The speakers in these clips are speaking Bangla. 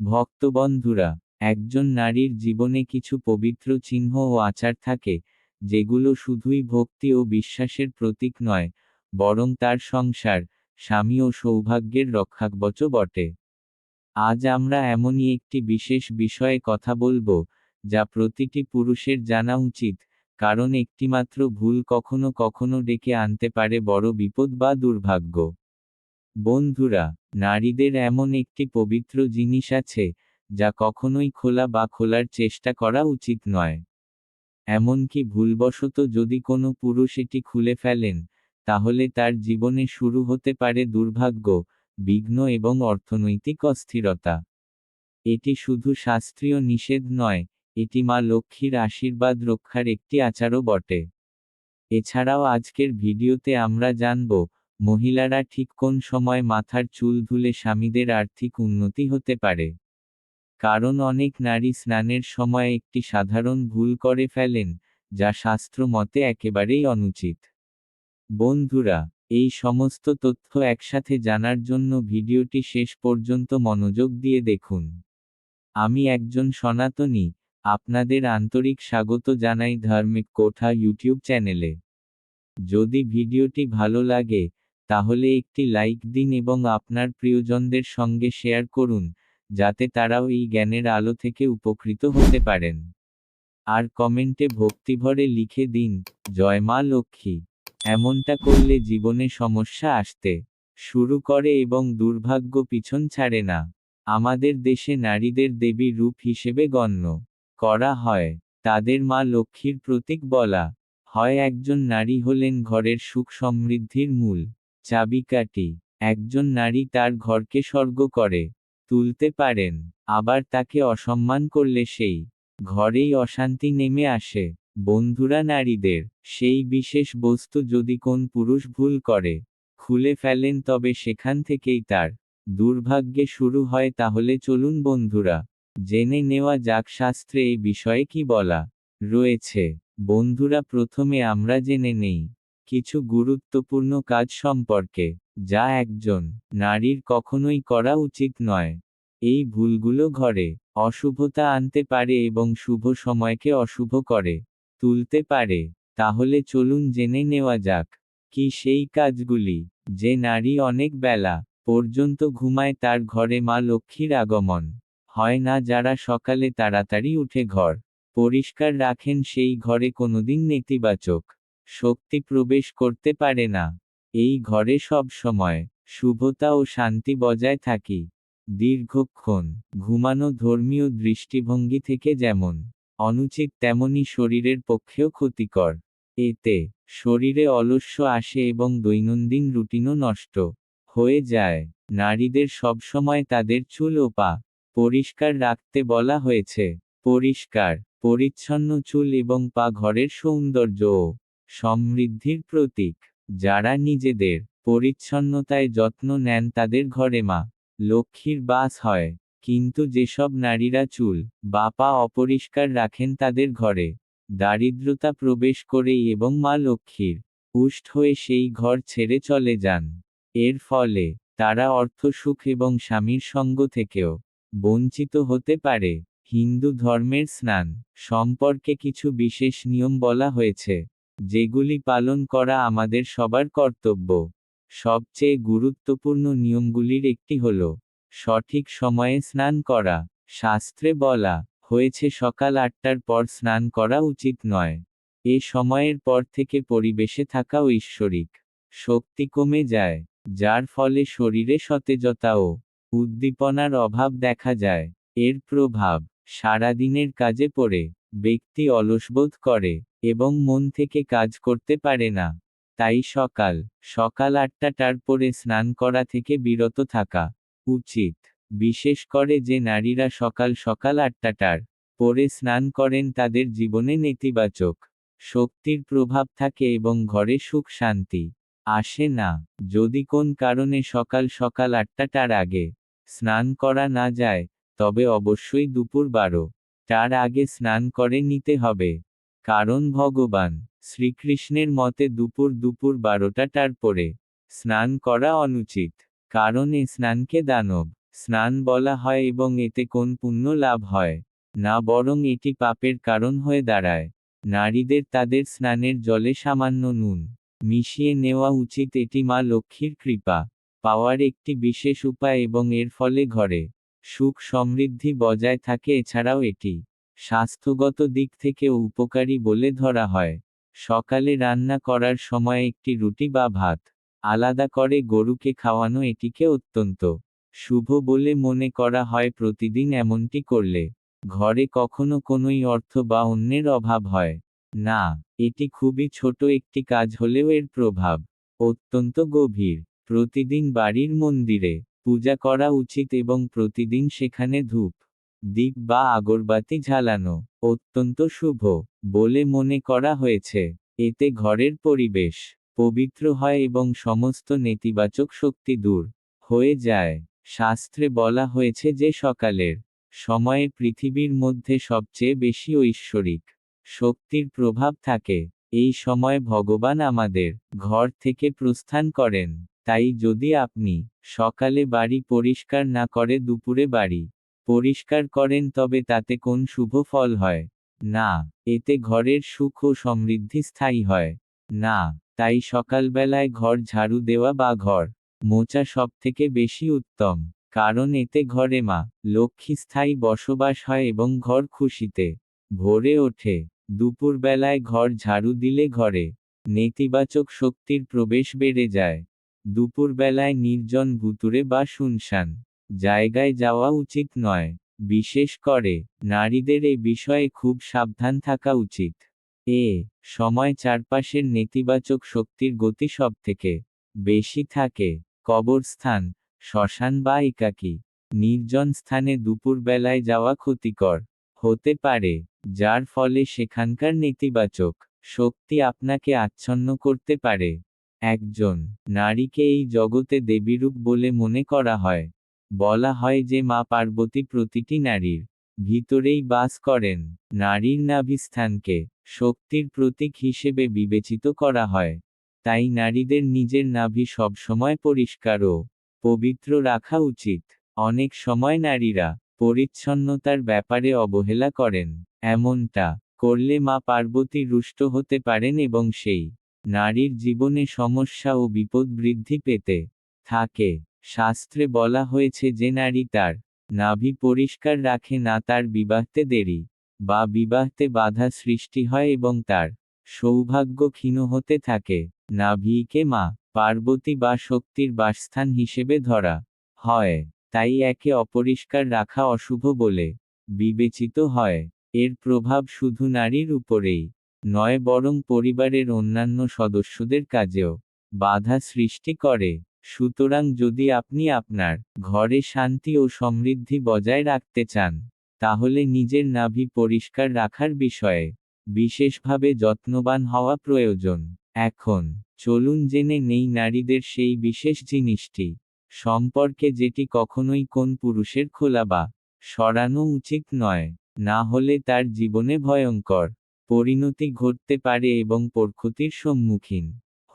ভক্তবন্ধুরা, একজন নারীর জীবনে কিছু পবিত্র চিহ্ন ও আচার থাকে, যেগুলো শুধুই ভক্তি ও বিশ্বাসের প্রতীক নয়, বরং তার সংসার, স্বামী ও সৌভাগ্যের রক্ষাকবচ বটে। আজ আমরা এমনই একটি বিশেষ বিষয়ে কথা বলব, যা প্রতিটি পুরুষের জানা উচিত, কারণ একটিমাত্র ভুল কখনো কখনো ডেকে আনতে পারে বড় বিপদ বা দুর্ভাগ্য। বন্ধুরা নারীদের এমন একটি পবিত্র জিনিস আছে, যা কখনোই খোলা বা খোলার চেষ্টা করা উচিত নয়। এমনকি ভুলবশত যদি কোনো পুরুষ এটি খুলে ফেলেন, তাহলে তার জীবনে শুরু হতে পারে দুর্ভাগ্য, বিঘ্ন এবং অর্থনৈতিক অস্থিরতা। এটি শুধু শাস্ত্রীয় নিষেধ নয়, এটি মা লক্ষ্মীর আশীর্বাদ রক্ষার একটি আচারও বটে। এছাড়াও আজকের ভিডিওতে আমরা জানব মহিলারা ঠিক কোন সময় মাথার চুল ধুলে স্বামীদের আর্থিক উন্নতি হতে পারে? কারণ অনেক নারী স্নানের সময় একটি সাধারণ ভুল করে ফেলেন, যা শাস্ত্র মতে একেবারেই অনুচিত। বন্ধুরা, এই সমস্ত তথ্য একসাথে জানার জন্য ভিডিওটি শেষ পর্যন্ত মনোযোগ দিয়ে দেখুন। আমি একজন সনাতনী, আপনাদের আন্তরিক স্বাগত জানাই ধার্মিক কোঠা ইউটিউব চ্যানেলে। যদি ভিডিওটি ভালো লাগে তাহলে একটি লাইক দিন এবং আপনার প্রিয়জনদের সঙ্গে শেয়ার করুন, যাতে তারাও এই জ্ঞানের আলো থেকে উপকৃত হতে পারেন। আর কমেন্টে ভক্তিভরে লিখে দিন, জয় মা লক্ষ্মী। এমনটা করলে জীবনে সমস্যা আসতে শুরু করে এবং দুর্ভাগ্য পিছন ছাড়ে না। আমাদের দেশে নারীদের দেবী রূপ হিসেবে গণ্য। করা হয়, তাদের মা লক্ষ্মীর প্রতীক বলা হয়। একজন নারী হলেন ঘরের সুখ সমৃদ্ধির মূল। চাবিকাঠি একজন নারী তার ঘরকে স্বর্গ করে। তুলতে পারেন, আবার তাকে অসম্মান করলে সেই ঘরেই অশান্তি নেমে আসে। বন্ধুরা নারীদের, সেই বিশেষ বস্তু যদি কোন পুরুষ ভুল করে, খুলে ফেলেন তবে সেখান থেকেই তার দুর্ভাগ্যে শুরু হয়। তাহলে চলুন বন্ধুরা, জেনে নেওয়া যাক শাস্ত্রে এই বিষয়ে কি বলা রয়েছে। বন্ধুরা, প্রথমে আমরা জেনে নেই। কিছু গুরুত্বপূর্ণ কাজ সম্পর্কে, যা একজন নারীর কখনোই করা উচিত নয়। এই ভুলগুলো ঘরে অশুভতা আনতে পারে এবং শুভ সময়কে অশুভ করে, তুলতে পারে। তাহলে চলুন জেনে নেওয়া যাক, কি সেই কাজগুলি যে নারী অনেক বেলা পর্যন্ত ঘুমায় তার ঘরে মা লক্ষ্মীর আগমন। হয় না যারা সকালে তাড়াতাড়ি উঠে ঘর পরিষ্কার রাখেন সেই ঘরে কোনোদিন নেতিবাচক শক্তি প্রবেশ করতে পারে না। এই ঘরে সব সময় শুভতা ও শান্তি বজায় থাকি। দীর্ঘক্ষণ ঘুমানো ধর্মীয় দৃষ্টিভঙ্গি থেকে যেমন অনুচিত, তেমনি শরীরের পক্ষেও ক্ষতিকর। এতে শরীরে অলস্য আসে এবং দৈনন্দিন রুটিনও নষ্ট হয়ে যায়। নারীদের সবসময় তাদের চুল ও পা পরিষ্কার রাখতে বলা হয়েছে। পরিষ্কার, পরিচ্ছন্ন চুল এবং পা ঘরের সৌন্দর্য ও সমৃদ্ধির প্রতীক। যারা নিজেদের পরিচ্ছন্নতায় যত্ন নেন তাদের ঘরে মা, লক্ষ্মীর বাস হয়। কিন্তু যেসব নারীরা চুল, বা পা অপরিষ্কার রাখেন তাদের ঘরে দারিদ্রতা প্রবেশ করেই এবং মা লক্ষ্মীর উষ্ঠ হয়ে সেই ঘর ছেড়ে চলে যান। এর ফলে তারা অর্থ, সুখ এবং স্বামীর সঙ্গ থেকেও বঞ্চিত হতে পারে। হিন্দু ধর্মের স্নান সম্পর্কে কিছু বিশেষ নিয়ম বলা হয়েছে। যেগুলি পালন করা আমাদের সবার কর্তব্য। সবচেয়ে গুরুত্বপূর্ণ নিয়মগুলির একটি হল, সঠিক সময়ে স্নান করা। শাস্ত্রে বলা হয়েছে, সকাল আটটার পর স্নান করা উচিত নয়। এ সময়ের পর থেকে পরিবেশে থাকা ঐশ্বরিক শক্তি কমে যায়, যার ফলে শরীরে সতেজতা ও উদ্দীপনার অভাব দেখা যায়। এর প্রভাব সারাদিনের কাজে পড়ে। ব্যক্তি অলসবোধ করে এবং মন থেকে কাজ করতে পারে না। তাই সকাল সকাল আটটাটার পরে স্নান করা থেকে বিরত থাকা উচিত। বিশেষ করে যে নারীরা সকাল সকাল আটটাটার পরে স্নান করেন তাদের জীবনে নেতিবাচক শক্তির প্রভাব থাকে এবং ঘরে সুখ, শান্তি আসে না। যদি কোন কারণে সকাল সকাল আটটাটার আগে স্নান করা না যায়, তবে অবশ্যই দুপুর বারো তার আগে স্নান করে নিতে হবে। কারণ ভগবান শ্রীকৃষ্ণের মতে দুপুর দুপুর বারোটা পরে স্নান করা অনুচিত। কারণ এ স্নানকে দানব, স্নান বলা হয় এবং এতে কোন পুণ্য লাভ হয়, না বরং এটি পাপের কারণ হয়ে দাঁড়ায়। নারীদের তাদের স্নানের জলে সামান্য নুন মিশিয়ে নেওয়া উচিত এটি মা লক্ষ্মীর কৃপা, পাওয়ার একটি বিশেষ উপায় এবং এর ফলে ঘরে সুখ সমৃদ্ধি বজায় থাকে এছাড়াও এটি স্বাস্থ্যগত দিক থেকেও উপকারী বলে ধরা হয়। সকালে রান্না করার সময় একটি রুটি বা ভাত, আলাদা করে গরুকে খাওয়ানো এটিকে অত্যন্ত শুভ বলে মনে করা হয় প্রতিদিন এমনটি করলে। ঘরে কখনো কোনোই অর্থ বা অন্যের অভাব হয়। না, এটি খুবই ছোট একটি কাজ হলেও এর প্রভাব অত্যন্ত গভীর। প্রতিদিন বাড়ির মন্দিরে পূজা করা উচিত এবং প্রতিদিন সেখানে ধূপ, দীপ বা আগরবাতি ঝালানো অত্যন্ত শুভ বলে মনে করা হয়েছে। এতে ঘরের পরিবেশ পবিত্র হয় এবং সমস্ত নেতিবাচক শক্তি দূর হয়ে যায়। শাস্ত্রে বলা হয়েছে যে সকালের সময়ে পৃথিবীর মধ্যে সবচেয়ে বেশি ঐশ্বরিক শক্তির প্রভাব থাকে। এই সময় ভগবান আমাদের ঘর থেকে প্রস্থান করেন। তাই যদি আপনি সকালে বাড়ি পরিষ্কার না করে দুপুরে বাড়ি পরিষ্কার করেন তবে তাতে কোন শুভ ফল হয়? না, এতে ঘরের সুখ ও সমৃদ্ধি স্থায়ী হয়। না, তাই সকালবেলায় ঘর ঝাড়ু দেওয়া বা ঘর মোচা সবথেকে বেশি উত্তম, কারণ এতে ঘরে মা লক্ষ্মী স্থায়ী বসবাস হয় এবং ঘর খুশিতে ভরে ওঠে। দুপুরবেলায় ঘর ঝাড়ু দিলে ঘরে নেতিবাচক শক্তির প্রবেশ বেড়ে যায়। দুপুরবেলায় নির্জন ভুতুরে বা শুনশান, জায়গায় যাওয়া উচিত নয়, বিশেষ করে নারীদের এ বিষয়ে খুব সাবধান থাকা উচিত। এ, সময় চারপাশের নেতিবাচক শক্তির গতি সবথেকে বেশি থাকে, কবরস্থান, শ্মশান বা একাকী, নির্জন স্থানে দুপুরবেলায় যাওয়া ক্ষতিকর, হতে পারে, যার ফলে সেখানকার নেতিবাচক শক্তি আপনাকে আচ্ছন্ন করতে পারে। একজন। নারীকে এই জগতে দেবীরূপ বলে মনে করা হয়। বলা হয় যে মা পার্বতী প্রতিটি নারীর ভিতরেই বাস করেন। নারীর নাভিস্থানকে শক্তির প্রতীক হিসেবে বিবেচিত করা হয়। তাই নারীদের নিজের নাভি সবসময় পরিষ্কার ও পবিত্র রাখা উচিত। অনেক সময় নারীরা পরিচ্ছন্নতার ব্যাপারে অবহেলা করেন। এমনটা করলে মা পার্বতী রুষ্ট হতে পারেন এবং সেই নারীর জীবনে সমস্যা ও বিপদ বৃদ্ধি পেতে থাকে। শাস্ত্রে বলা হয়েছে যে নারী তার নাভি পরিষ্কার রাখে না তার বিবাহতে দেরি বা বিবাহতে বাধা সৃষ্টি হয় এবং তার সৌভাগ্য ক্ষীণ হতে থাকে। নাভিকে মা পার্বতী বা শক্তির বাসস্থান হিসেবে ধরা হয়, তাই একে অপরিষ্কার রাখা অশুভ বলে বিবেচিত হয়। এর প্রভাব শুধু নারীর উপরেই নয় বরং পরিবারের অন্যান্য সদস্যদের কাজেও বাধা সৃষ্টি করে। সুতরাং যদি আপনি আপনার ঘরে শান্তি ও সমৃদ্ধি বজায় রাখতে চান, তাহলে নিজের নাভি পরিষ্কার রাখার বিষয়ে বিশেষভাবে যত্নবান হওয়া প্রয়োজন। এখন, চলুন জেনে নেই নারীদের সেই বিশেষ জিনিসটি, সম্পর্কে যেটি কখনোই কোন পুরুষের খোলা বা সরানো উচিত নয়, না হলে তার জীবনে ভয়ঙ্কর। পরিণতি ঘটতে পারে এবং প্রক্ষতির সম্মুখীন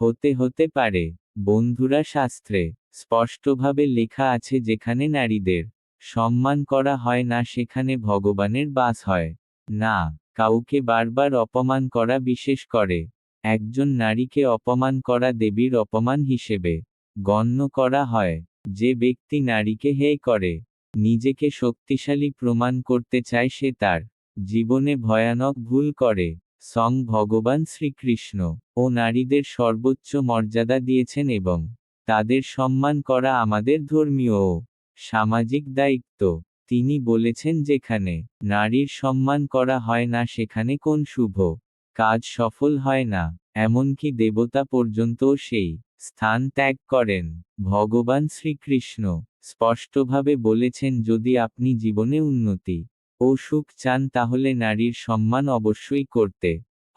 হতে হতে পারে। বন্ধুরা, শাস্ত্রে স্পষ্টভাবে লেখা আছে যেখানে নারীদের সম্মান করা হয় না, সেখানে ভগবানের বাস হয়। না, কাউকে বারবার অপমান করা বিশেষ করে। একজন নারীকে অপমান করা দেবীর অপমান হিসেবে গণ্য করা হয়। যে ব্যক্তি নারীকে হে করে, নিজেকে শক্তিশালী প্রমাণ করতে চায় সে তার জীবনে ভয়ানক ভুল করে। সং ভগবান শ্রীকৃষ্ণ ও নারীদের সর্বোচ্চ মর্যাদা দিয়েছেন এবং তাদের সম্মান করা আমাদের ধর্মীয় ও সামাজিক দায়িত্ব। তিনি বলেছেন যেখানে নারীর সম্মান করা হয় না, সেখানে কোন শুভ কাজ সফল হয় না। এমনকি দেবতা পর্যন্তও সেই স্থান ত্যাগ করেন। ভগবান শ্রীকৃষ্ণ স্পষ্টভাবে বলেছেন, যদি আপনি জীবনে উন্নতি ও সুখ চান তাহলে নারীর সম্মান অবশ্যই করতে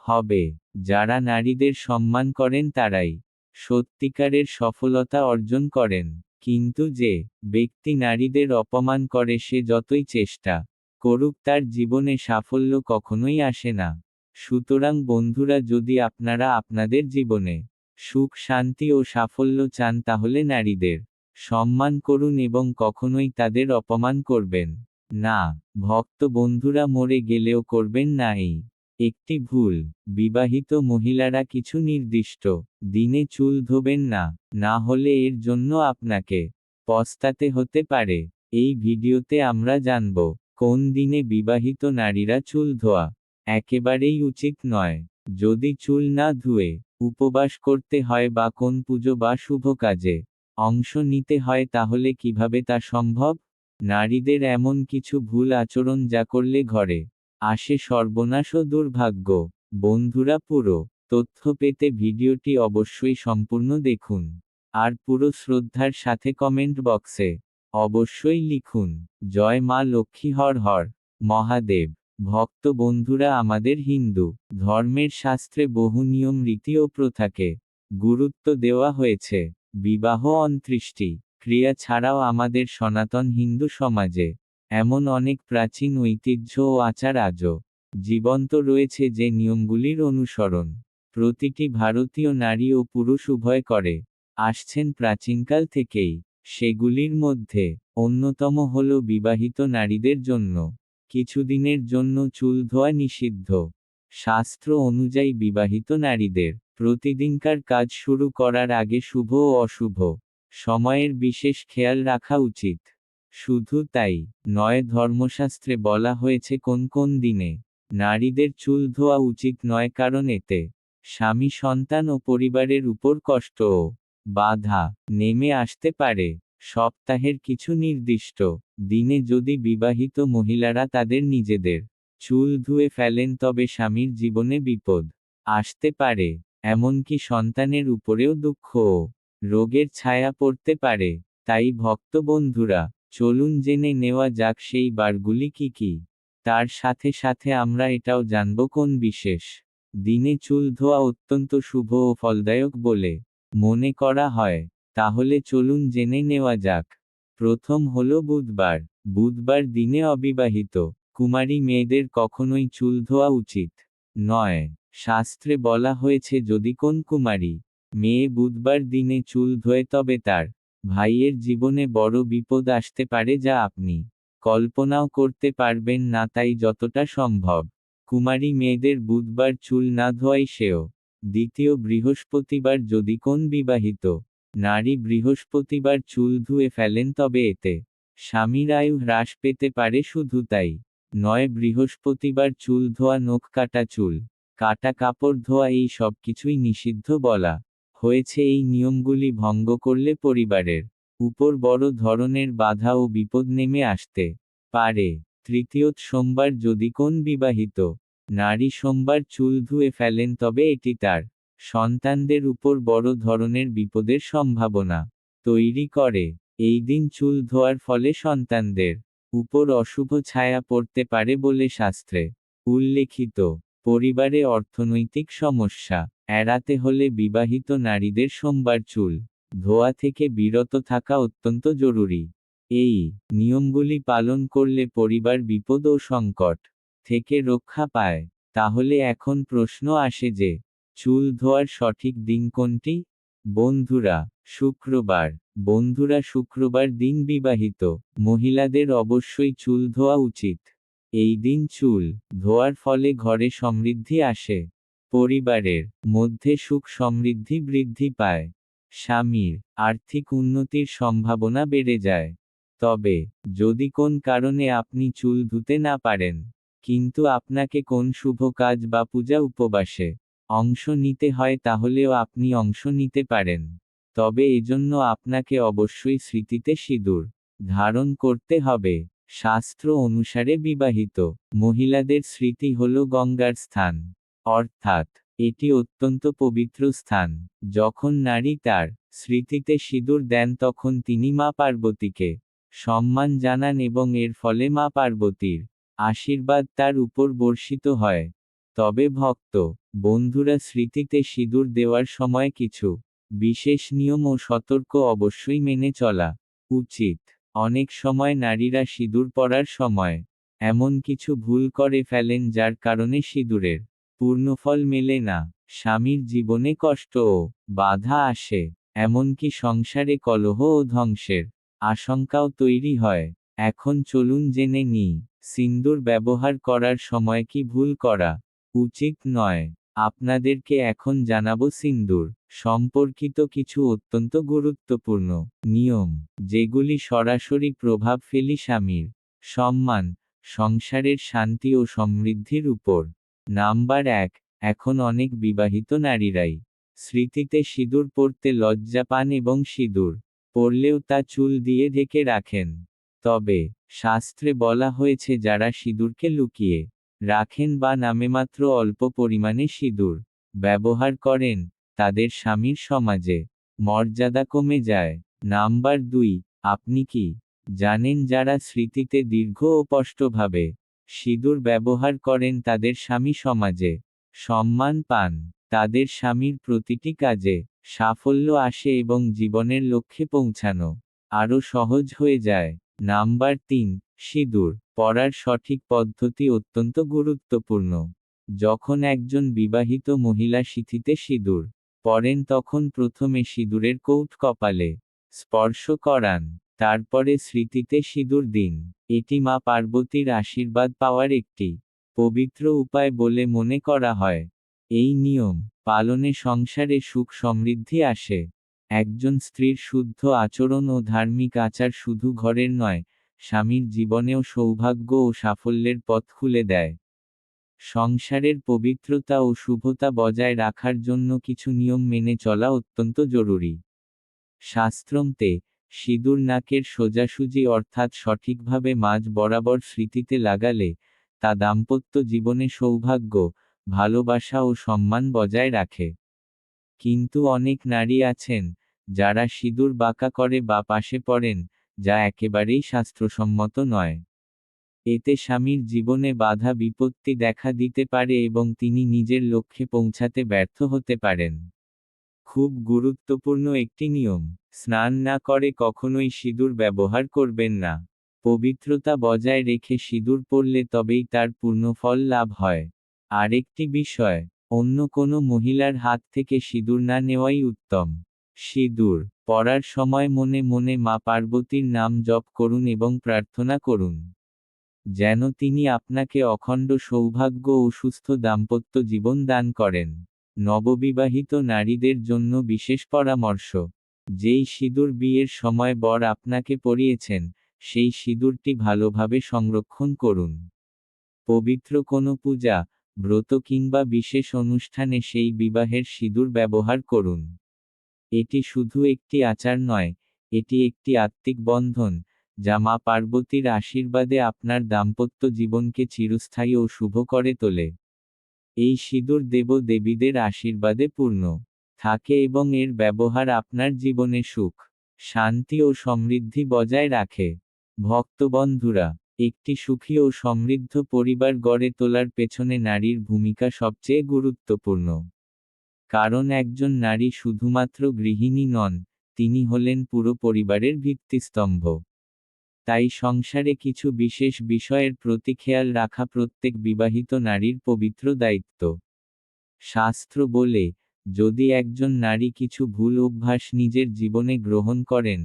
হবে। যারা নারীদের সম্মান করেন তারাই সত্যিকারের সফলতা অর্জন করেন। কিন্তু যে ব্যক্তি নারীদের অপমান করে সে যতই চেষ্টা করুক তার জীবনে সাফল্য কখনোই আসে না। সুতরাং বন্ধুরা, যদি আপনারা আপনাদের জীবনে সুখ, শান্তি ও সাফল্য চান তাহলে নারীদের সম্মান করুন এবং কখনোই তাদের অপমান করবেন। না, ভক্ত বন্ধুরা মরে গেলেও করবেন না এই। একটি ভুল, বিবাহিত মহিলারা কিছু নির্দিষ্ট, দিনে চুল ধোবেন না না হলে এর জন্য আপনাকে পস্তাতে হতে পারে। এই ভিডিওতে আমরা জানব, কোন দিনে বিবাহিত নারীরা চুল ধোয়া একেবারেই উচিত নয়। যদি চুল না ধুয়ে উপবাস করতে হয় বা কোন পুজো বা শুভ কাজে অংশ নিতে হয় তাহলে কীভাবে তা সম্ভব? নারীদের এমন কিছু ভুল আচরণ যা করলে ঘরে আসে সর্বনাশ ও দুর্ভাগ্য। বন্ধুরা, পুরো তথ্য পেতে ভিডিওটি অবশ্যই সম্পূর্ণ দেখুন। আর পুরো শ্রদ্ধার সাথে কমেন্ট বক্সে অবশ্যই লিখুন, জয় মা লক্ষ্মী হর হর, মহাদেব। ভক্ত বন্ধুরা, আমাদের হিন্দু ধর্মের শাস্ত্রে বহু নিয়ম, রীতি ও প্রথাকে গুরুত্ব দেওয়া হয়েছে। বিবাহ অন্তৃষ্টি ক্রিয়া ছাড়াও আমাদের সনাতন হিন্দু সমাজে এমন অনেক প্রাচীন ঐতিহ্য ও আচার আজও জীবন্ত রয়েছে যে নিয়মগুলির অনুসরণ প্রতিটি ভারতীয় নারী ও পুরুষ উভয় করে। আসছেন প্রাচীনকাল থেকেই। সেগুলির মধ্যে অন্যতম হল বিবাহিত নারীদের জন্য। কিছুদিনের জন্য চুল ধোয়া নিষিদ্ধ। শাস্ত্র অনুযায়ী বিবাহিত নারীদের প্রতিদিনকার কাজ শুরু করার আগে শুভ ও অশুভ। সময়ের বিশেষ খেয়াল রাখা উচিত। শুধু তাই নয়, ধর্মশাস্ত্রে বলা হয়েছে কোন কোন দিনে নারীদের চুল ধোয়া উচিত নয়, কারণ এতে স্বামী সন্তান ও পরিবারের উপর কষ্ট ও বাধা নেমে আসতে পারে। সপ্তাহের কিছু নির্দিষ্ট দিনে যদি বিবাহিত মহিলারা তাদের নিজেদের চুল ধুয়ে ফেলেন, তবে স্বামীর জীবনে বিপদ আসতে পারে, এমনকি সন্তানের উপরেও দুঃখ রোগের ছায়া পড়তে পারে, তাই ভক্ত বন্ধুরা, চলুন জেনে নেওয়া যাক সেই বারগুলি কি কি। তার সাথে সাথে আমরা এটাও জানব কোন বিশেষ। দিনে চুল ধোয়া অত্যন্ত শুভ ও ফলদায়ক বলে মনে করা হয়। তাহলে চলুন জেনে নেওয়া যাক। প্রথম হল বুধবার। বুধবার দিনে অবিবাহিত। কুমারী মেয়েদের কখনোই চুল ধোয়া উচিত। নয়। শাস্ত্রে বলা হয়েছে, যদি কোন কুমারী মেয়ে বুধবার দিনে চুল ধোয়ে তবে তার ভাইয়ের জীবনে বড় বিপদ আসতে পারে যা আপনি কল্পনাও করতে পারবেন না তাই যতটা সম্ভব। কুমারী মেয়েদের বুধবার চুল না ধোয়াই সেও। দ্বিতীয় বৃহস্পতিবার যদি কোন বিবাহিত নারী বৃহস্পতিবার চুল ধুয়ে ফেলেন তবে এতে স্বামীর আয়ু হ্রাস পেতে পারে শুধু তাই। নয়, বৃহস্পতিবার চুল ধোয়া, নখ কাটা চুল, কাটা কাপড় ধোয়া, এই সব কিছুই নিষিদ্ধ বলা হয়েছে এই নিয়মগুলি ভঙ্গ করলে পরিবারের উপর বড় ধরনের বাধা ও বিপদ নেমে আসতে পারে। তৃতীয়ত, সোমবার যদি কোন বিবাহিত নারী সোমবার চুল ধুয়ে ফেলেন, তবে এটি তার সন্তানদের উপর বড় ধরনের বিপদের সম্ভাবনা তৈরি করে। এই দিন চুল ধোয়ার ফলে সন্তানদের উপর অশুভ ছায়া পড়তে পারে বলে শাস্ত্রে উল্লেখিত। পরিবারে অর্থনৈতিক সমস্যা এড়াতে হলে বিবাহিত নারীদের সোমবার চুল ধোয়া থেকে বিরত থাকা অত্যন্ত জরুরি। এই নিয়মগুলি পালন করলে পরিবার বিপদ ও সংকট থেকে রক্ষা পায়। তাহলে এখন প্রশ্ন আসে যে, চুল ধোয়ার সঠিক দিন কোনটি? বন্ধুরা, শুক্রবার। বন্ধুরা, শুক্রবার দিন বিবাহিত। মহিলাদের অবশ্যই চুল ধোয়া উচিত। এই দিন চুল ধোয়ার ফলে ঘরে সমৃদ্ধি আসে। পরিবারের মধ্যে সুখ সমৃদ্ধি বৃদ্ধি পায়। স্বামীর আর্থিক উন্নতির সম্ভাবনা বেড়ে যায়। তবে, যদি কোন কারণে আপনি চুল ধুতে না পারেন, কিন্তু আপনাকে কোন শুভ কাজ বা পূজা উপবাসে অংশ নিতে হয় তাহলেও আপনি অংশ নিতে পারেন। তবে এজন্য আপনাকে অবশ্যই স্মৃতিতে সিঁদুর ধারণ করতে হবে। শাস্ত্র অনুসারে বিবাহিত মহিলাদের স্মৃতি হল গঙ্গার স্থান। অর্থাৎ, এটি অত্যন্ত পবিত্র স্থান। যখন নারী তার স্মৃতিতে সিঁদুর দেন তখন তিনি মা পার্বতীকে সম্মান জানান এবং এর ফলে মা পার্বতীর আশীর্বাদ তার উপর বর্ষিত হয়। তবে ভক্ত, বন্ধুরা স্মৃতিতে সিঁদুর দেওয়ার সময় কিছু বিশেষ নিয়ম ও সতর্ক অবশ্যই মেনে চলা উচিত। অনেক সময় নারীরা সিঁদুর পরার সময় এমন কিছু ভুল করে ফেলেন যার কারণে সিঁদুরের পূর্ণফল মেলে না। স্বামীর জীবনে কষ্ট ও বাধা আসে, এমনকি সংসারে কলহ ও ধ্বংসের আশঙ্কাও তৈরি হয়। এখন চলুন জেনে নিই, সিন্দুর ব্যবহার করার সময় কি ভুল করা উচিত নয়। আপনাদেরকে এখন জানাব সিন্দুর সম্পর্কিত কিছু অত্যন্ত গুরুত্বপূর্ণ নিয়ম, যেগুলি সরাসরি প্রভাব ফেলি স্বামীর সম্মান, সংসারের শান্তি ও সমৃদ্ধির উপর। নাম্বার এক, এখন অনেক বিবাহিত নারীরাই। স্মৃতিতে সিঁদুর পরতে লজ্জা পান এবং সিঁদুর পরলেও তা চুল দিয়ে ঢেকে রাখেন। তবে, শাস্ত্রে বলা হয়েছে যারা সিঁদুরকে লুকিয়ে রাখেন বা নামেমাত্র অল্প পরিমাণে সিঁদুর ব্যবহার করেন, তাদের স্বামীর সমাজে মর্যাদা কমে যায়। নাম্বার দুই, আপনি কি জানেন যারা স্মৃতিতে দীর্ঘ ও স্পষ্টভাবে সিঁদুর ব্যবহার করেন তাদের স্বামী সমাজে। সম্মান পান, তাদের স্বামীর প্রতিটি কাজে সাফল্য আসে এবং জীবনের লক্ষ্যে পৌঁছানো আরও সহজ হয়ে যায়। নাম্বার তিন, সিঁদুর পরার সঠিক পদ্ধতি অত্যন্ত গুরুত্বপূর্ণ। যখন একজন বিবাহিত মহিলা সিথিতে সিঁদুর পরেন তখন প্রথমে সিঁদুরের কৌট কপালে স্পর্শ করান। তারপরে স্মৃতিতে সিঁদুর দিন। এটি মা পার্বতীর আশীর্বাদ পাওয়ার একটি পবিত্র উপায় বলে মনে করা হয়। এই নিয়ম পালনে সংসারে সুখ সমৃদ্ধি আসে। একজন স্ত্রীর শুদ্ধ আচরণ ও ধার্মিক আচার শুধু ঘরের নয়, স্বামীর জীবনেও সৌভাগ্য ও সাফল্যের পথ খুলে দেয়। সংসারের পবিত্রতা ও শুভতা বজায় রাখার জন্য কিছু নিয়ম মেনে চলা অত্যন্ত জরুরি। শাস্ত্রমতে সিঁদুর নাকের সোজাসুজি অর্থাৎ সঠিকভাবে মাঝ বরাবর স্মৃতিতে লাগালে, তা দাম্পত্য জীবনে সৌভাগ্য, ভালোবাসা ও সম্মান বজায় রাখে। কিন্তু অনেক নারী আছেন, যারা সিঁদুর বাঁকা করে বা পাশে পড়েন, যা একেবারেই শাস্ত্রসম্মত নয়। এতে স্বামীর জীবনে বাধা বিপত্তি দেখা দিতে পারে এবং তিনি নিজের লক্ষ্যে পৌঁছাতে ব্যর্থ হতে পারেন। খুব গুরুত্বপূর্ণ একটি নিয়ম। স্নান না করে কখনোই সিঁদুর ব্যবহার করবেন না। পবিত্রতা বজায় রেখে সিঁদুর পরলে তবেই তার পূর্ণ ফল লাভ হয়। আরেকটি বিষয়, অন্য কোনো মহিলার হাত থেকে সিঁদুর না নেওয়াই উত্তম। সিঁদুর পড়ার সময় মনে মনে মা পার্বতীর নাম জপ করুন এবং প্রার্থনা করুন। যেন তিনি আপনাকে অখণ্ড সৌভাগ্য ও সুস্থ দাম্পত্য জীবন দান করেন। নববিবাহিত নারীদের জন্য বিশেষ পরামর্শ। যেই সিঁদুর বিয়ের সময় বর আপনাকে পরিয়েছেন, সেই সিঁদুরটি ভালোভাবে সংরক্ষণ করুন। পবিত্র কোনো পূজা, ব্রত কিংবা বিশেষ অনুষ্ঠানে সেই বিবাহের সিঁদুর ব্যবহার করুন। এটি শুধু একটি আচার নয়, এটি একটি আত্মিক বন্ধন, যা মা পার্বতীর আশীর্বাদে আপনার দাম্পত্য জীবনকে চিরস্থায়ী ও শুভ করে তোলে। এই সিঁদুর দেব দেবীদের আশীর্বাদে পূর্ণ। থাকে এবং এর ব্যবহার আপনার জীবনে সুখ, শান্তি ও সমৃদ্ধি বজায় রাখে। ভক্তবন্ধুরা, একটি সুখী ও সমৃদ্ধ পরিবার গড়ে তোলার পেছনে নারীর ভূমিকা সবচেয়ে গুরুত্বপূর্ণ। কারণ একজন নারী শুধুমাত্র গৃহিণী নন, তিনি হলেন পুরো পরিবারের ভিত্তিস্তম্ভ। তাই সংসারে কিছু বিশেষ বিষয়ের প্রতি খেয়াল রাখা প্রত্যেক বিবাহিত নারীর পবিত্র দায়িত্ব। শাস্ত্র বলে যদি একজন নারী কিছু ভুল অভ্যাস নিজের জীবনে গ্রহণ করেন,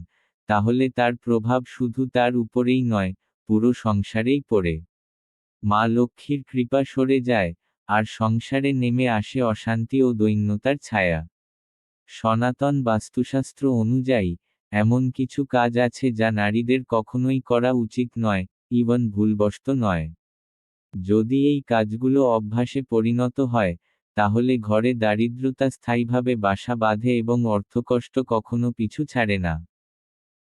তাহলে তার প্রভাব শুধু তার উপরেই নয়, পুরো সংসারেই পড়ে। মা লক্ষ্মীর কৃপা সরে যায়, আর সংসারে নেমে আসে অশান্তি ও দৈন্যতার ছায়া। সনাতন বাস্তুশাস্ত্র অনুযায়ী, এমন কিছু কাজ আছে যা নারীদের কখনোই করা উচিত নয়, ইভন ভুলবশত নয়। যদি এই কাজগুলো অভ্যাসে পরিণত হয় তাহলে ঘরে দারিদ্রতা স্থায়ীভাবে বাসা বাঁধে এবং অর্থকষ্ট কখনো পিছু ছাড়ে না।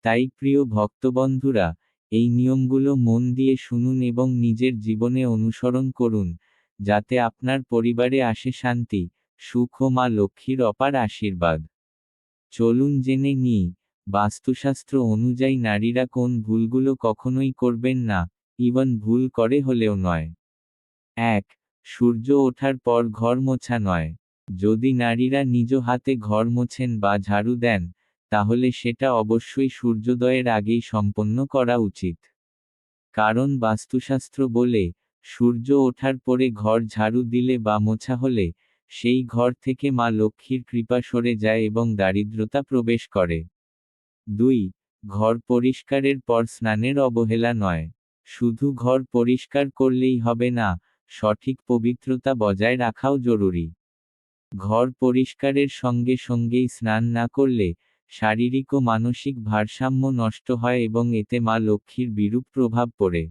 তাই প্রিয় ভক্তবন্ধুরা, এই নিয়মগুলো মন দিয়ে শুনুন এবং নিজের জীবনে অনুসরণ করুন, যাতে আপনার পরিবারে আসে শান্তি, সুখ ও মা লক্ষ্মীর অপার আশীর্বাদ। চলুন জেনে নিই, বাস্তুশাস্ত্র অনুযায়ী নারীরা কোন ভুলগুলো কখনোই করবেন না, ইভন ভুল করে হলেও নয়। এক সূর্য ওঠার পর ঘর মোছা নয়। যদি নারীরা নিজ হাতে ঘর মোছেন বা ঝাড়ু দেন, তাহলে সেটা অবশ্যই সূর্যোদয়ের আগেই সম্পন্ন করা উচিত। কারণ বাস্তুশাস্ত্র বলে, সূর্য ওঠার পরে ঘর ঝাড়ু দিলে বা মোছা হলে, সেই ঘর থেকে মা লক্ষ্মীর কৃপা সরে যায় এবং দারিদ্রতা প্রবেশ করে। দুই, ঘর পরিষ্কারের পর স্নানের অবহেলা নয়। শুধু ঘর পরিষ্কার করলেই হবে না সঠিক পবিত্রতা বজায় রাখাও জরুরি। ঘর পরিষ্কারের সঙ্গে সঙ্গেই স্নান না করলে শারীরিক ও মানসিক ভারসাম্য নষ্ট হয় এবং এতে মা লক্ষ্মীর বিরূপ প্রভাব পড়ে।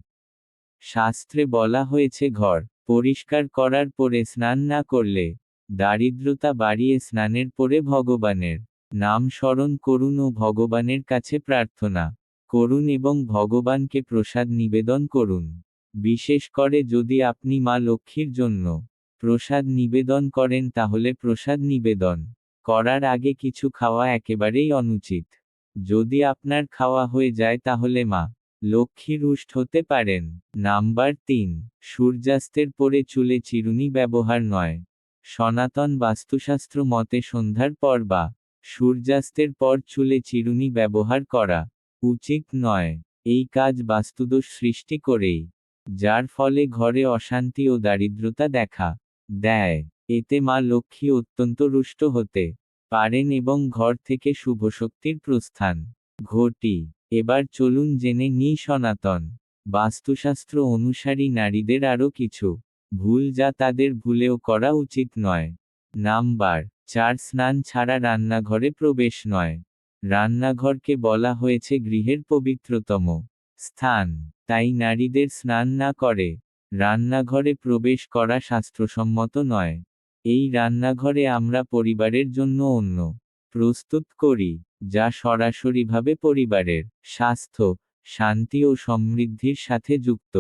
শাস্ত্রে বলা হয়েছে, ঘর পরিষ্কার করার পরে স্নান না করলে দারিদ্রতা বাড়িয়ে স্নানের পরে ভগবানের নাম স্মরণ করুন ও ভগবানের কাছে প্রার্থনা করুন এবং ভগবানকে প্রসাদ নিবেদন করুন। বিশেষ করে যদি আপনি মা লক্ষ্মীর জন্য প্রসাদ নিবেদন করেন তাহলে প্রসাদ নিবেদন করার আগে কিছু খাওয়া একেবারেই অনুচিত। যদি আপনার খাওয়া হয়ে যায় তাহলে মা লক্ষ্মী রুষ্ট হতে পারেন। নাম্বার তিন, সূর্যাস্তের পরে চুলে চিরুনি ব্যবহার নয়। সনাতন বাস্তুশাস্ত্র মতে সন্ধ্যার পর বা সূর্যাস্তের পর চুলে চিরুনি ব্যবহার করা উচিত নয়। এই কাজ বাস্তুদোষ সৃষ্টি করেই। যার ফলে ঘরে অশান্তি ও দারিদ্রতা দেখা দেয়। এতে মা লক্ষ্মী অত্যন্ত রুষ্ট হতে পারেন এবং ঘর থেকে শুভ শক্তির প্রস্থান ঘটি। এবার চলুন জেনে নিই সনাতন। বাস্তুশাস্ত্র অনুসারী নারীদের আরও কিছু ভুল যা তাদের ভুলেও করা উচিত নয়। নাম্বার, চার স্নান ছাড়া রান্নাঘরে প্রবেশ নয়। রান্নাঘরকে বলা হয়েছে গৃহের পবিত্রতম। স্থান, তাই নারীদের স্নান না করে, রান্নাঘরে প্রবেশ করা শাস্ত্রসম্মত নয়। এই রান্নাঘরে আমরা পরিবারের জন্য অন্য, প্রস্তুত করি, যা সরাসরিভাবে পরিবারের স্বাস্থ্য, শান্তি ও সমৃদ্ধির সাথে যুক্ত।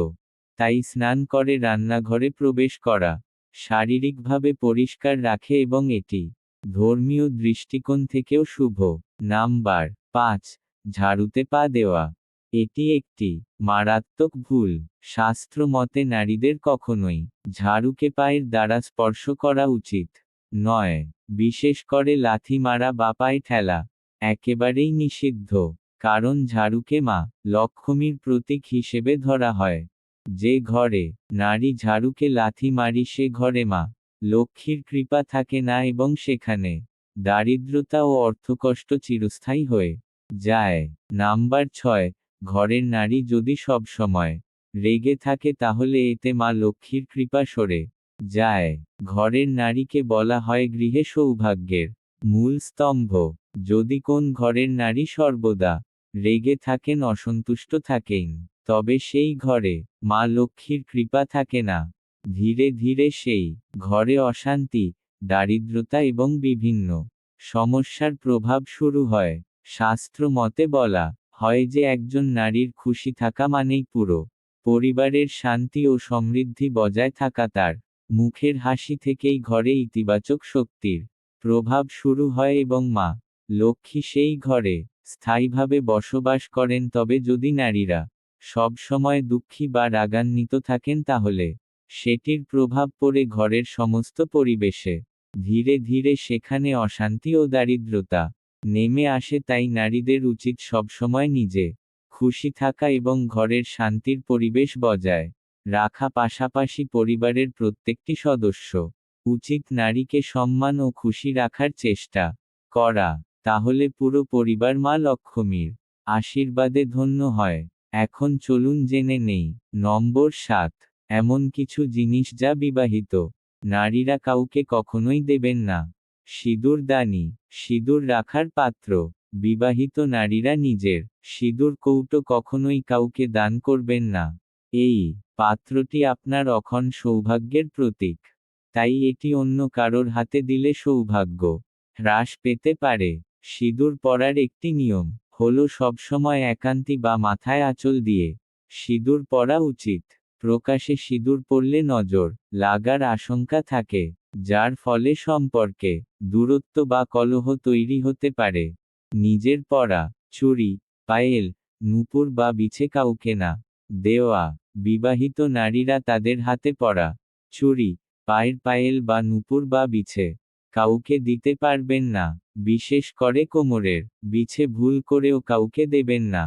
তাই স্নান করে রান্নাঘরে প্রবেশ করা, শারীরিকভাবে পরিষ্কার রাখে এবং এটি ধর্মীয় দৃষ্টিকোণ থেকেও শুভ। নাম্বার পাঁচ, ঝাড়ুতে পা দেওয়া। এটি একটি মারাত্মক ভুল। শাস্ত্র মতে নারীদের কখনোই ঝাড়ুকে পায়ের দ্বারা স্পর্শ করা উচিত নয়, বিশেষ করে লাথি মারা বা পায়ে ঠেলা একেবারেই নিষিদ্ধ, কারণ ঝাড়ুকে মা লক্ষ্মীর প্রতীক হিসেবে ধরা হয়। যে ঘরে নারী ঝাড়ুকে লাথি মারি সে ঘরে মা লক্ষ্মীর কৃপা থাকে না এবং সেখানে দারিদ্রতা ও অর্থকষ্ট চিরস্থায়ী হয়ে যায়। নাম্বার ছয় ঘরের নারী যদি সব সময় রেগে থাকে তাহলে এতে মা লক্ষ্মীর কৃপা সরে যায়। ঘরের নারীকে বলা হয় গৃহে সৌভাগ্যের মূল স্তম্ভ। যদি কোন ঘরের নারী সর্বদা রেগে থাকেন, অসন্তুষ্ট থাকেন, তবে সেই ঘরে মা লক্ষ্মীর কৃপা থাকে না। ধীরে ধীরে সেই ঘরে অশান্তি, দারিদ্রতা এবং বিভিন্ন সমস্যার প্রভাব শুরু হয়। শাস্ত্র মতে বলা হয় যে একজন নারীর খুশি থাকা মানেই পুরো পরিবারের শান্তি ও সমৃদ্ধি বজায় থাকা তার। মুখের হাসি থেকেই ঘরে ইতিবাচক শক্তির প্রভাব শুরু হয় এবং মা লক্ষ্মী সেই ঘরে স্থায়ীভাবে বসবাস করেন। তবে যদি নারীরা সব সময় দুঃখী বা রাগান্বিত থাকেন, তাহলে সেটির প্রভাব পড়ে ঘরের সমস্ত পরিবেশে। ধীরে ধীরে সেখানে অশান্তি ও দারিদ্রতা নেমে আসে তাই নারীদের উচিত সবসময় নিজে, খুশি থাকা এবং ঘরের শান্তির পরিবেশ বজায় রাখা পাশাপাশি পরিবারের প্রত্যেকটি সদস্য। উচিত নারীকে সম্মান ও খুশি রাখার চেষ্টা করা, তাহলে পুরো পরিবার মা লক্ষ্মীর আশীর্বাদে ধন্য হয়। এখন চলুন জেনে নেই। নম্বর সাত, এমন কিছু জিনিস যা বিবাহিত নারীরা কাউকে কখনোই দেবেন না। সিঁদুর দানি সিঁদুর রাখার পাত্র, বিবাহিত নারীরা নিজের সিঁদুর কৌটো কখনোই কাউকে দান করবেন না। এই পাত্রটি আপনার অখন সৌভাগ্যের প্রতীক। তাই এটি অন্য কারোর হাতে দিলে সৌভাগ্য হ্রাস পেতে পারে। সিঁদুর পরার একটি নিয়ম হলো সবসময় একান্তি বা মাথায় আঁচল দিয়ে সিঁদুর পরা উচিত। প্রকাশে সিঁদুর পরলে নজর লাগার আশঙ্কা থাকে। যার ফলে সম্পর্কে দূরত্ব বা কলহ তৈরি হতে পারে। নিজের পরা চুরি, পায়েল, নুপুর বা বিছে কাউকে না। দেওয়া, বিবাহিত নারীরা তাদের হাতে পরা চুরি, পায়ের পায়েল বা নুপুর বা বিছে কাউকে দিতে পারবেন না। বিশেষ করে কোমরের, বিছে ভুল করেও কাউকে দেবেন না।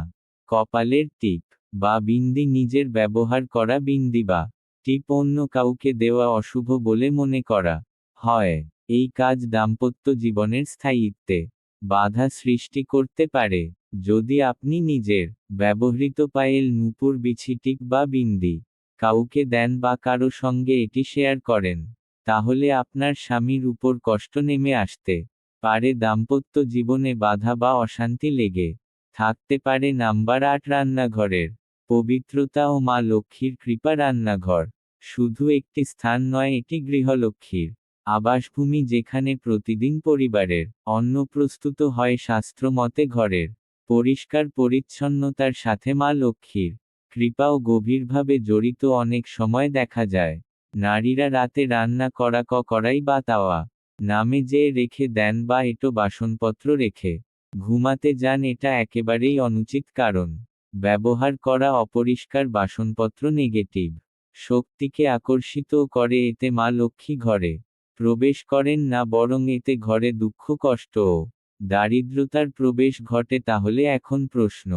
কপালের টিপ বা বিন্দি নিজের ব্যবহার করা বিন্দি বা টিপ অন্য কাউকে দেওয়া অশুভ বলে মনে করা হয়। এই কাজ দাম্পত্য জীবনের স্থায়িত্বে বাধা সৃষ্টি করতে পারে। যদি আপনি নিজের ব্যবহৃত পায়েল নূপুর বিছিটিক বা বিন্দি কাউকে দেন বা কারও সঙ্গে এটি শেয়ার করেন, তাহলে আপনার স্বামীর উপর কষ্ট নেমে আসতে পারে। দাম্পত্য জীবনে বাধা বা অশান্তি লেগে থাকতে পারে নাম্বার আট রান্নাঘরের পবিত্রতা ও মা লক্ষ্মীর কৃপা রান্নাঘর। শুধু একটি স্থান নয়, এটি গৃহলক্ষ্মীর আবাসভূমি যেখানে প্রতিদিন পরিবারের অন্ন প্রস্তুত হয় শাস্ত্রমতে ঘরের পরিষ্কার পরিচ্ছন্নতার সাথে মা লক্ষ্মীর কৃপাও গভীরভাবে জড়িত অনেক সময় দেখা যায়। নারীরা রাতে রান্না করা ক করাই বা তাওয়া নামে যে রেখে দেন বা এটো বাসনপত্র রেখে ঘুমাতে যান এটা একেবারেই অনুচিত কারণ। ব্যবহার করা অপরিষ্কার বাসনপত্র নেগেটিভ শক্তিকে আকর্ষিত করে এতে মা লক্ষ্মী ঘরে প্রবেশ করেন না বরং এতে ঘরে দুঃখ, কষ্ট ও দারিদ্রতার প্রবেশ ঘটে তাহলে এখন প্রশ্ন,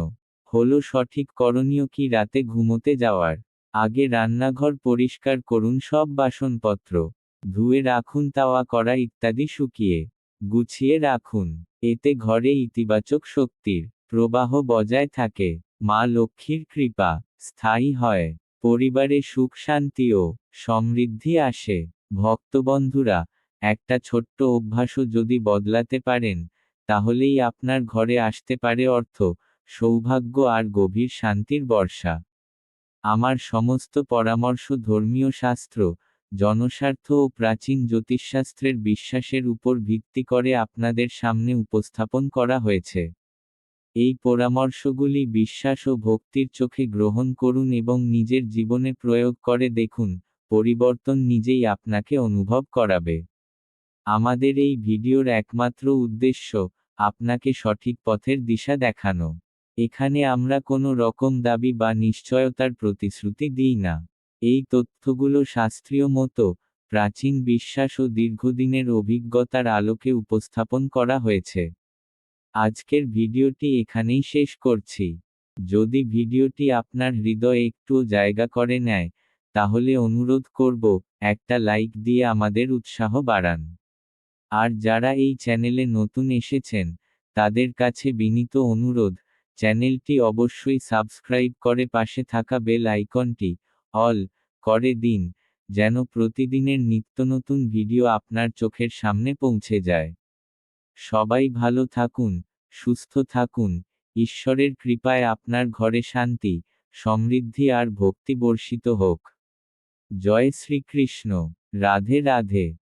হলো সঠিক করণীয় কি রাতে ঘুমোতে যাওয়ার? আগে রান্নাঘর পরিষ্কার করুন সব বাসনপত্র, ধুয়ে রাখুন তাওয়া করা ইত্যাদি শুকিয়ে, গুছিয়ে রাখুন, এতে ঘরে ইতিবাচক শক্তির প্রবাহ বজায় থাকে। মা লক্ষ্মীর কৃপা, স্থায়ী হয়, পরিবারে সুখ শান্তি ও সমৃদ্ধি আসে। ভক্তবন্ধুরা, একটা ছোট্ট অভ্যাসও যদি বদলাতে পারেন, তাহলেই আপনার ঘরে আসতে পারে অর্থ, সৌভাগ্য আর গভীর শান্তির বর্ষা। আমার সমস্ত পরামর্শ ধর্মীয় শাস্ত্র, জনস্বার্থ ও প্রাচীন জ্যোতিষশাস্ত্রের বিশ্বাসের উপর ভিত্তি করে আপনাদের সামনে উপস্থাপন করা হয়েছে। এই পরামর্শগুলি বিশ্বাস ও ভক্তির চোখে গ্রহণ করুন এবং নিজের জীবনে প্রয়োগ করে দেখুন, পরিবর্তন নিজেই আপনাকে অনুভব করাবে। আমাদের এই ভিডিওর একমাত্র উদ্দেশ্য, আপনাকে সঠিক পথের দিশা দেখানো। এখানে আমরা কোনো রকম দাবি বা নিশ্চয়তার প্রতিশ্রুতি দিই না। এই তথ্যগুলো শাস্ত্রীয় মতো, প্রাচীন বিশ্বাস ও দীর্ঘদিনের অভিজ্ঞতার আলোকে উপস্থাপন করা হয়েছে। আজকের ভিডিওটি এখানেই শেষ করছি। যদি ভিডিওটি আপনার হৃদয়ে একটু জায়গা করে নেয়, তাহলে অনুরোধ করব, একটা লাইক দিয়ে আমাদের উৎসাহ বাড়ান। আর যারা এই চ্যানেলে নতুন এসেছেন, তাদের কাছে বিনীত অনুরোধ, চ্যানেলটি অবশ্যই সাবস্ক্রাইব করে পাশে থাকা বেল আইকনটি, অল, করে দিন, যেন প্রতিদিনের নিত্য নতুন ভিডিও আপনার চোখের সামনে পৌঁছে যায়। সবাই ভালো থাকুন, সুস্থ থাকুন, ঈশ্বরের কৃপায় আপনার ঘরে শান্তি, সমৃদ্ধি আর ভক্তি বর্ষিত হোক। জয় শ্রীকৃষ্ণ, রাধে রাধে।